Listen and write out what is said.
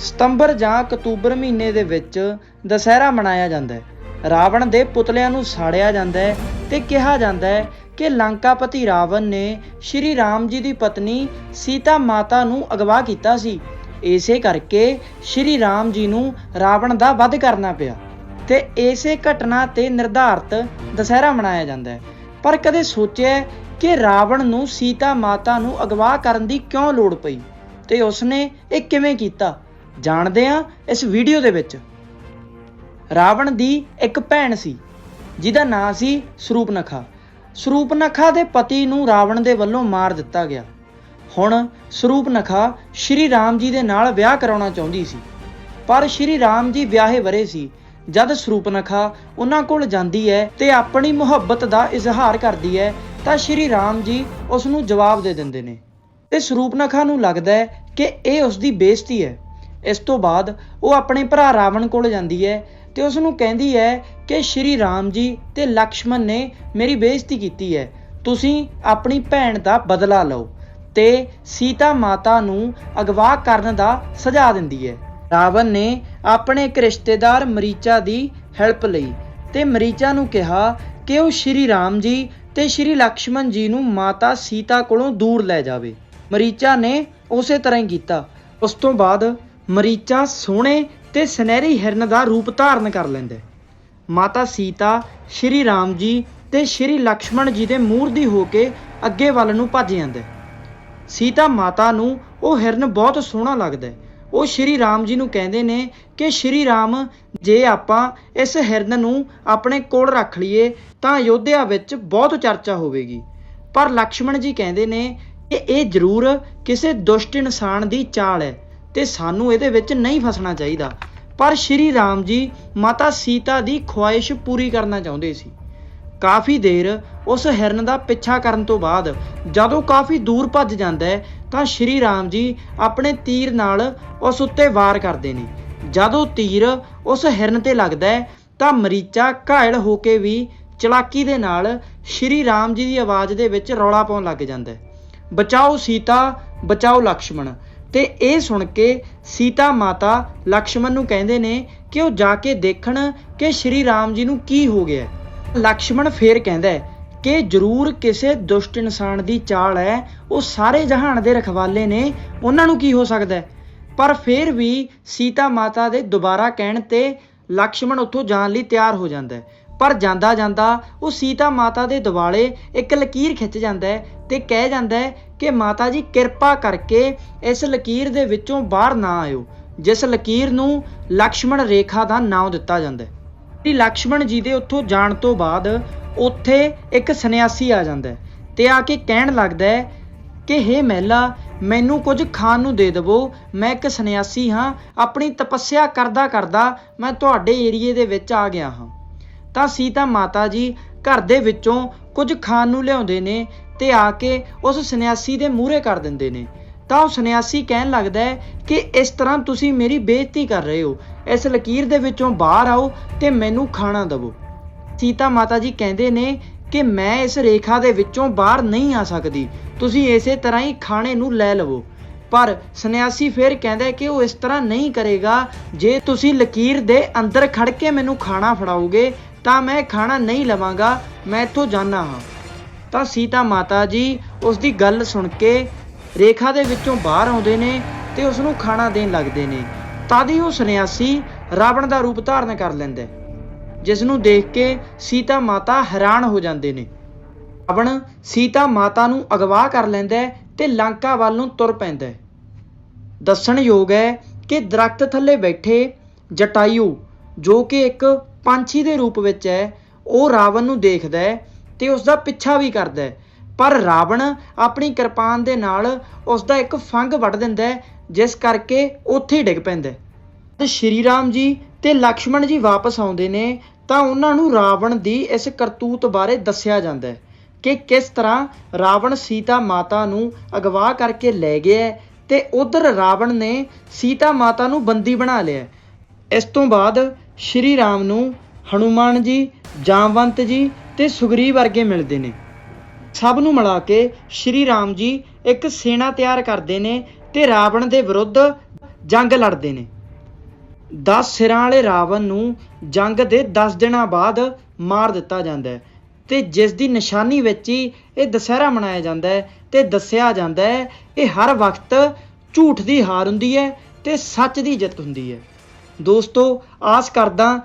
ਸਤੰਬਰ ਜਾਂ ਅਕਤੂਬਰ ਮਹੀਨੇ ਦੇ ਵਿੱਚ ਦੁਸਹਿਰਾ ਮਨਾਇਆ ਜਾਂਦਾ ਹੈ। ਰਾਵਣ ਦੇ ਪੁਤਲਿਆਂ ਨੂੰ ਸਾੜਿਆ ਜਾਂਦਾ ਹੈ ਤੇ ਕਿਹਾ ਜਾਂਦਾ ਹੈ ਕਿ ਲੰਕਾਪਤੀ ਰਾਵਣ ਨੇ ਸ਼੍ਰੀ ਰਾਮ ਜੀ ਦੀ ਪਤਨੀ ਸੀਤਾ ਮਾਤਾ ਨੂੰ ਅਗਵਾ ਕੀਤਾ ਸੀ। ਇਸੇ ਕਰਕੇ ਸ਼੍ਰੀ ਰਾਮ ਜੀ ਨੂੰ ਰਾਵਣ ਦਾ ਵੱਧ ਕਰਨਾ ਪਿਆ ਤੇ ਇਸੇ ਘਟਨਾ ਤੇ ਨਿਰਧਾਰਤ ਦੁਸਹਿਰਾ ਮਨਾਇਆ ਜਾਂਦਾ ਹੈ। ਪਰ ਕਦੇ ਸੋਚਿਆ ਕਿ ਰਾਵਣ ਨੂੰ ਸੀਤਾ ਮਾਤਾ ਨੂੰ ਅਗਵਾ ਕਰਨ ਦੀ ਕਿਉਂ ਲੋੜ ਪਈ? ਤੇ ਉਸਨੇ ਇਹ ਕਿਵੇਂ ਕੀਤਾ? ਜਾਣਦੇ ਹਾਂ ਇਸ ਵੀਡੀਓ ਦੇ ਵਿੱਚ। ਰਾਵਣ ਦੀ ਇੱਕ ਭੈਣ ਸੀ, ਜਿਹਦਾ ਨਾਂ ਸੀ ਸਰੂਪਨਖਾ। ਸਰੂਪਨਖਾ ਦੇ ਪਤੀ ਨੂੰ ਰਾਵਣ ਦੇ ਵੱਲੋਂ ਮਾਰ ਦਿੱਤਾ ਗਿਆ। ਹੁਣ ਸਰੂਪਨਖਾ ਸ਼੍ਰੀ ਰਾਮ ਜੀ ਦੇ ਨਾਲ ਵਿਆਹ ਕਰਾਉਣਾ ਚਾਹੁੰਦੀ ਸੀ। ਪਰ ਸ਼੍ਰੀ ਰਾਮ ਜੀ ਵਿਆਹੇ ਵਰੇ ਸੀ, ਜਦ ਸਰੂਪਨਖਾ ਉਹਨਾਂ ਕੋਲ ਜਾਂਦੀ ਹੈ ਤੇ ਆਪਣੀ ਮੁਹੱਬਤ ਦਾ ਇਜ਼ਹਾਰ ਕਰਦੀ ਹੈ, ਤਾਂ ਸ਼੍ਰੀ ਰਾਮ ਜੀ ਉਸ ਨੂੰ ਜਵਾਬ ਦੇ ਦਿੰਦੇ ਨੇ। ਤੇ ਸਰੂਪਨਖਾ ਨੂੰ ਲੱਗਦਾ ਹੈ ਕਿ ਇਹ ਉਸ ਦੀ ਬੇਇੱਜ਼ਤੀ ਹੈ। ਇਸ ਤੋਂ ਬਾਅਦ ਉਹ ਆਪਣੇ ਭਰਾ ਰਾਵਣ ਕੋਲ ਜਾਂਦੀ ਹੈ ਤੇ ਉਸ ਨੂੰ ਕਹਿੰਦੀ ਹੈ ਕਿ ਸ਼੍ਰੀ ਰਾਮ ਜੀ ਤੇ ਲਕਸ਼ਮਣ ਨੇ ਮੇਰੀ ਬੇਇੱਜ਼ਤੀ ਕੀਤੀ ਹੈ। ਤੁਸੀਂ ਆਪਣੀ ਭੈਣ ਦਾ ਬਦਲਾ ਲਓ ਤੇ ਸੀਤਾ ਮਾਤਾ ਨੂੰ ਅਗਵਾ ਕਰਨ ਦਾ ਸੁਝਾਅ ਦਿੰਦੀ ਹੈ। ਰਾਵਣ ਨੇ ਆਪਣੇ ਇੱਕ ਰਿਸ਼ਤੇਦਾਰ ਮਰੀਚਾ ਦੀ ਹੈਲਪ ਲਈ ਤੇ ਮਰੀਚਾ ਨੂੰ ਕਿਹਾ ਕਿ ਉਹ ਸ਼੍ਰੀ ਰਾਮ ਜੀ ਤੇ ਸ਼੍ਰੀ ਲਕਸ਼ਮਣ ਜੀ ਨੂੰ ਮਾਤਾ ਸੀਤਾ ਕੋਲੋਂ ਦੂਰ ਲੈ ਜਾਵੇ। ਮਰੀਚਾ ਨੇ ਉਸੇ ਤਰ੍ਹਾਂ ਹੀ ਕੀਤਾ। ਉਸ ਤੋਂ ਬਾਅਦ ਮਰੀਚਾ ਸੋਹਣੇ ਤੇ ਸੁਨਹਿਰੀ ਹਿਰਨ ਦਾ ਰੂਪ ਧਾਰਨ ਕਰ ਲੈਂਦਾ। ਮਾਤਾ ਸੀਤਾ, ਸ਼੍ਰੀ ਰਾਮ ਜੀ ਤੇ ਸ਼੍ਰੀ ਲਕਸ਼ਮਣ ਜੀ ਦੇ ਮੂਰਦੀ ਹੋ ਕੇ ਅੱਗੇ ਵੱਲ ਨੂੰ ਭੱਜ ਜਾਂਦੇ। ਸੀਤਾ ਮਾਤਾ ਨੂੰ ਉਹ ਹਿਰਨ ਬਹੁਤ ਸੋਹਣਾ ਲੱਗਦਾ ਉਹ ਸ਼੍ਰੀ ਰਾਮ ਜੀ ਨੂੰ ਕਹਿੰਦੇ ਨੇ ਕਿ ਸ਼੍ਰੀ ਰਾਮ, ਜੇ ਆਪਾਂ ਇਸ ਹਿਰਨ ਨੂੰ ਆਪਣੇ ਕੋਲ ਰੱਖ ਲਈਏ ਤਾਂ ਅਯੋਧਿਆ ਵਿੱਚ ਬਹੁਤ ਚਰਚਾ ਹੋਵੇਗੀ। ਪਰ ਲਕਸ਼ਮਣ ਜੀ ਕਹਿੰਦੇ ਨੇ ਕਿ ਇਹ ਜ਼ਰੂਰ ਕਿਸੇ ਦੁਸ਼ਟ ਇਨਸਾਨ ਦੀ ਚਾਲ ਹੈ। ਤੇ ਸਾਨੂੰ ਇਹਦੇ ਵਿੱਚ ਨਹੀਂ ਫਸਣਾ ਚਾਹੀਦਾ। ਪਰ ਸ਼੍ਰੀ ਰਾਮ ਜੀ ਮਾਤਾ ਸੀਤਾ ਦੀ ਖੁਆਇਸ਼ ਪੂਰੀ ਕਰਨਾ ਚਾਹੁੰਦੇ ਸੀ। ਕਾਫੀ ਦੇਰ ਉਸ ਹਿਰਨ ਦਾ ਪਿੱਛਾ ਕਰਨ ਤੋਂ ਬਾਅਦ ਜਦੋਂ ਕਾਫੀ ਦੂਰ ਭੱਜ ਜਾਂਦਾ ਹੈ, ਤਾਂ ਸ਼੍ਰੀ ਰਾਮ ਜੀ ਆਪਣੇ ਤੀਰ ਨਾਲ ਉਸ ਉੱਤੇ ਵਾਰ ਕਰਦੇ ਨੇ। ਜਦੋਂ ਤੀਰ ਉਸ ਹਿਰਨ ਤੇ ਲੱਗਦਾ ਹੈ, ਤਾਂ ਮਰੀਚਾ ਘਾਇਲ ਹੋ ਕੇ ਵੀ ਚਲਾਕੀ ਦੇ ਨਾਲ ਸ਼੍ਰੀ ਰਾਮ ਜੀ ਦੀ ਆਵਾਜ਼ ਦੇ ਵਿੱਚ ਰੌਲਾ ਪਾਉਣ ਲੱਗ ਜਾਂਦਾ ਹੈ। ਬਚਾਓ ਸੀਤਾ, ਬਚਾਓ ਲਕਸ਼ਮਣ। ਤੇ ਇਹ ਸੁਣ ਕੇ ਸੀਤਾ ਮਾਤਾ ਲਕਸ਼ਮਣ ਨੂੰ ਕਹਿੰਦੇ ਨੇ ਕਿ ਉਹ ਜਾ ਕੇ ਦੇਖਣ ਕਿ ਸ਼੍ਰੀ ਰਾਮ ਜੀ ਨੂੰ ਕੀ ਹੋ ਗਿਆ ਲਕਸ਼ਮਣ ਫੇਰ ਕਹਿੰਦਾ ਕਿ ਜ਼ਰੂਰ ਕਿਸੇ ਦੁਸ਼ਟ ਇਨਸਾਨ ਦੀ ਚਾਲ ਹੈ, ਉਹ ਸਾਰੇ ਜਹਾਨ ਦੇ ਰਖਵਾਲੇ ਨੇ, ਉਹਨਾਂ ਨੂੰ ਕੀ ਹੋ ਸਕਦਾ ਪਰ ਫੇਰ ਵੀ ਸੀਤਾ ਮਾਤਾ ਦੇ ਦੁਬਾਰਾ ਕਹਿਣ ਤੇ ਲਕਸ਼ਮਣ ਉੱਥੋਂ ਜਾਣ ਲਈ ਤਿਆਰ ਹੋ ਜਾਂਦਾ ਪਰ ਜਾਂਦਾ ਜਾਂਦਾ ਉਹ ਸੀਤਾ ਮਾਤਾ ਦੇ ਦਿਵਾਲੇ ਇੱਕ ਲਕੀਰ ਖਿੱਚ ਜਾਂਦਾ ਹੈ ਤੇ ਕਹਿ ਜਾਂਦਾ ਹੈ ਕਿ ਮਾਤਾ ਜੀ ਕਿਰਪਾ ਕਰਕੇ ਇਸ ਲਕੀਰ ਦੇ ਵਿੱਚੋਂ ਬਾਹਰ ਨਾ ਆਇਓ, ਜਿਸ ਲਕੀਰ ਨੂੰ ਲਕਸ਼ਮਣ ਰੇਖਾ ਦਾ ਨਾਮ ਦਿੱਤਾ ਜਾਂਦਾ ਹੈ। ਤੇ ਲਕਸ਼ਮਣ ਜੀ ਦੇ ਉੱਥੋਂ ਜਾਣ ਤੋਂ ਬਾਅਦ ਉੱਥੇ ਇੱਕ ਸੰਨਿਆਸੀ ਆ ਜਾਂਦਾ ਹੈ ਤੇ ਆ ਕੇ ਕਹਿਣ ਲੱਗਦਾ ਹੈ ਕਿ, ਹੇ ਮਹਿਲਾ, ਮੈਨੂੰ ਕੁਝ ਖਾਣ ਨੂੰ ਦੇ ਦੇਵੋ, ਮੈਂ ਇੱਕ ਸੰਨਿਆਸੀ ਹਾਂ, ਆਪਣੀ ਤਪੱਸਿਆ ਕਰਦਾ ਕਰਦਾ ਮੈਂ ਤੁਹਾਡੇ ਏਰੀਏ ਦੇ ਵਿੱਚ ਆ ਗਿਆ ਹਾਂ। ਤਾਂ ਸੀਤਾ ਮਾਤਾ ਜੀ ਘਰ ਦੇ ਵਿੱਚੋਂ ਕੁਝ ਖਾਣ ਨੂੰ ਲਿਆਉਂਦੇ ਨੇ ਤੇ ਆ ਕੇ ਉਸ ਸੰਨਿਆਸੀ ਦੇ ਮੂਹਰੇ ਕਰ ਦਿੰਦੇ ਨੇ। ਤਾਂ ਉਹ ਸੰਨਿਆਸੀ ਕਹਿਣ ਲੱਗਦਾ ਹੈ ਕਿ ਇਸ ਤਰ੍ਹਾਂ ਤੁਸੀਂ ਮੇਰੀ ਬੇਇੱਜ਼ਤੀ ਕਰ ਰਹੇ ਹੋ। ਇਸ ਲਕੀਰ ਦੇ ਵਿੱਚੋਂ ਬਾਹਰ ਆਓ ਤੇ ਮੈਨੂੰ ਖਾਣਾ ਦਿਵੋ। ਸੀਤਾ ਮਾਤਾ ਜੀ ਕਹਿੰਦੇ ਨੇ ਕਿ ਮੈਂ ਇਸ ਰੇਖਾ ਦੇ ਵਿੱਚੋਂ ਬਾਹਰ ਨਹੀਂ ਆ ਸਕਦੀ। ਤੁਸੀਂ ਇਸੇ ਤਰ੍ਹਾਂ ਹੀ ਖਾਣੇ ਨੂੰ ਲੈ ਲਵੋ। ਪਰ ਸੰਨਿਆਸੀ ਫਿਰ ਕਹਿੰਦਾ ਕਿ ਉਹ ਇਸ ਤਰ੍ਹਾਂ ਨਹੀਂ ਕਰੇਗਾ। ਜੇ ਤੁਸੀਂ ਲਕੀਰ ਦੇ ਅੰਦਰ ਖੜ ਕੇ ਮੈਨੂੰ ਖਾਣਾ ਫੜਾਓਗੇ ਤਾਂ ਮੈਂ ਖਾਣਾ ਨਹੀਂ ਲਵਾਂਗਾ, ਮੈਂ ਇੱਥੋਂ ਜਾਣਾ ਹਾਂ। ਤਾਂ ਸੀਤਾ ਮਾਤਾ ਜੀ ਉਸ ਦੀ ਗੱਲ ਸੁਣ ਕੇ ਰੇਖਾ ਦੇ ਵਿੱਚੋਂ ਬਾਹਰ ਆਉਂਦੇ ਨੇ ਤੇ ਉਸ ਨੂੰ ਖਾਣਾ ਦੇਣ ਲੱਗਦੇ ਨੇ। ਤਦ ਹੀ ਉਹ ਸੰਨਿਆਸੀ ਰਾਵਣ ਦਾ ਰੂਪ ਧਾਰਨ ਕਰ ਲੈਂਦਾ ਜਿਸ ਨੂੰ ਦੇਖ ਕੇ ਸੀਤਾ ਮਾਤਾ ਹੈਰਾਨ ਹੋ ਜਾਂਦੇ ਨੇ। ਰਾਵਣ ਸੀਤਾ ਮਾਤਾ ਨੂੰ ਅਗਵਾ ਕਰ ਲੈਂਦਾ ਹੈ ਤੇ ਲੰਕਾ ਵੱਲ ਨੂੰ ਤੁਰ ਪੈਂਦਾ ਹੈ। ਦੱਸਣਯੋਗ ਹੈ ਕਿ ਦਰਖਤ ਥੱਲੇ ਬੈਠੇ ਜਟਾਯੂ, ਜੋ ਕਿ ਇੱਕ ਪੰਛੀ ਦੇ ਰੂਪ ਵਿੱਚ ਹੈ, ਉਹ ਰਾਵਣ ਨੂੰ ਦੇਖਦਾ ਹੈ ਤੇ ਉਸ ਦਾ ਪਿੱਛਾ ਵੀ ਕਰਦਾ ਹੈ। ਪਰ ਰਾਵਣ ਆਪਣੀ ਕਿਰਪਾਨ ਦੇ ਨਾਲ ਉਸ ਦਾ ਇੱਕ ਫੰਗ ਵੱਢ ਦਿੰਦਾ ਹੈ, ਜਿਸ ਕਰਕੇ ਉੱਥੇ ਹੀ ਡਿੱਗ ਪੈਂਦਾ ਤੇ ਸ਼੍ਰੀ ਰਾਮ ਜੀ ਤੇ ਲਕਸ਼ਮਣ ਜੀ ਵਾਪਸ ਆਉਂਦੇ ਨੇ, ਤਾਂ ਉਹਨਾਂ ਨੂੰ ਰਾਵਣ ਦੀ ਇਸ ਕਰਤੂਤ ਬਾਰੇ ਦੱਸਿਆ ਜਾਂਦਾ ਹੈ ਕਿ ਕਿਸ ਤਰ੍ਹਾਂ ਰਾਵਣ ਸੀਤਾ ਮਾਤਾ ਨੂੰ ਅਗਵਾ ਕਰਕੇ ਲੈ ਗਿਆ ਹੈ ਤੇ ਉਧਰ ਰਾਵਣ ਨੇ ਸੀਤਾ ਮਾਤਾ ਨੂੰ ਬੰਦੀ ਬਣਾ ਲਿਆ ਇਸ ਤੋਂ ਬਾਅਦ ਸ਼੍ਰੀ ਰਾਮ ਨੂੰ ਹਨੂਮਾਨ ਜੀ, ਜਾਮਵੰਤ ਜੀ ਤੇ ਸੁਗਰੀਵ ਵਰਗੇ ਮਿਲਦੇ ਨੇ। ਸਭ ਨੂੰ ਮਿਲਾ ਕੇ ਸ਼੍ਰੀ ਰਾਮ ਜੀ ਇੱਕ ਸੈਨਾ ਤਿਆਰ ਕਰਦੇ ਨੇ ਤੇ ਰਾਵਣ ਦੇ ਵਿਰੁੱਧ ਜੰਗ ਲੜਦੇ ਨੇ। 10 ਸਿਰਾਂ ਵਾਲੇ ਰਾਵਣ ਨੂੰ ਜੰਗ ਦੇ 10 ਦਿਨਾਂ ਬਾਅਦ ਮਾਰ ਦਿੱਤਾ ਜਾਂਦਾ ਹੈ ਤੇ ਜਿਸ ਦੀ ਨਿਸ਼ਾਨੀ ਵਿੱਚ ਹੀ ਇਹ ਦੁਸਹਿਰਾ ਮਨਾਇਆ ਜਾਂਦਾ ਹੈ ਤੇ ਦੱਸਿਆ ਜਾਂਦਾ ਹੈ ਇਹ ਹਰ ਵਕਤ ਝੂਠ ਦੀ ਹਾਰ ਹੁੰਦੀ ਹੈ ਤੇ ਸੱਚ ਦੀ ਜਿੱਤ ਹੁੰਦੀ ਹੈ। ਦੋਸਤੋ ਆਸ ਕਰਦਾ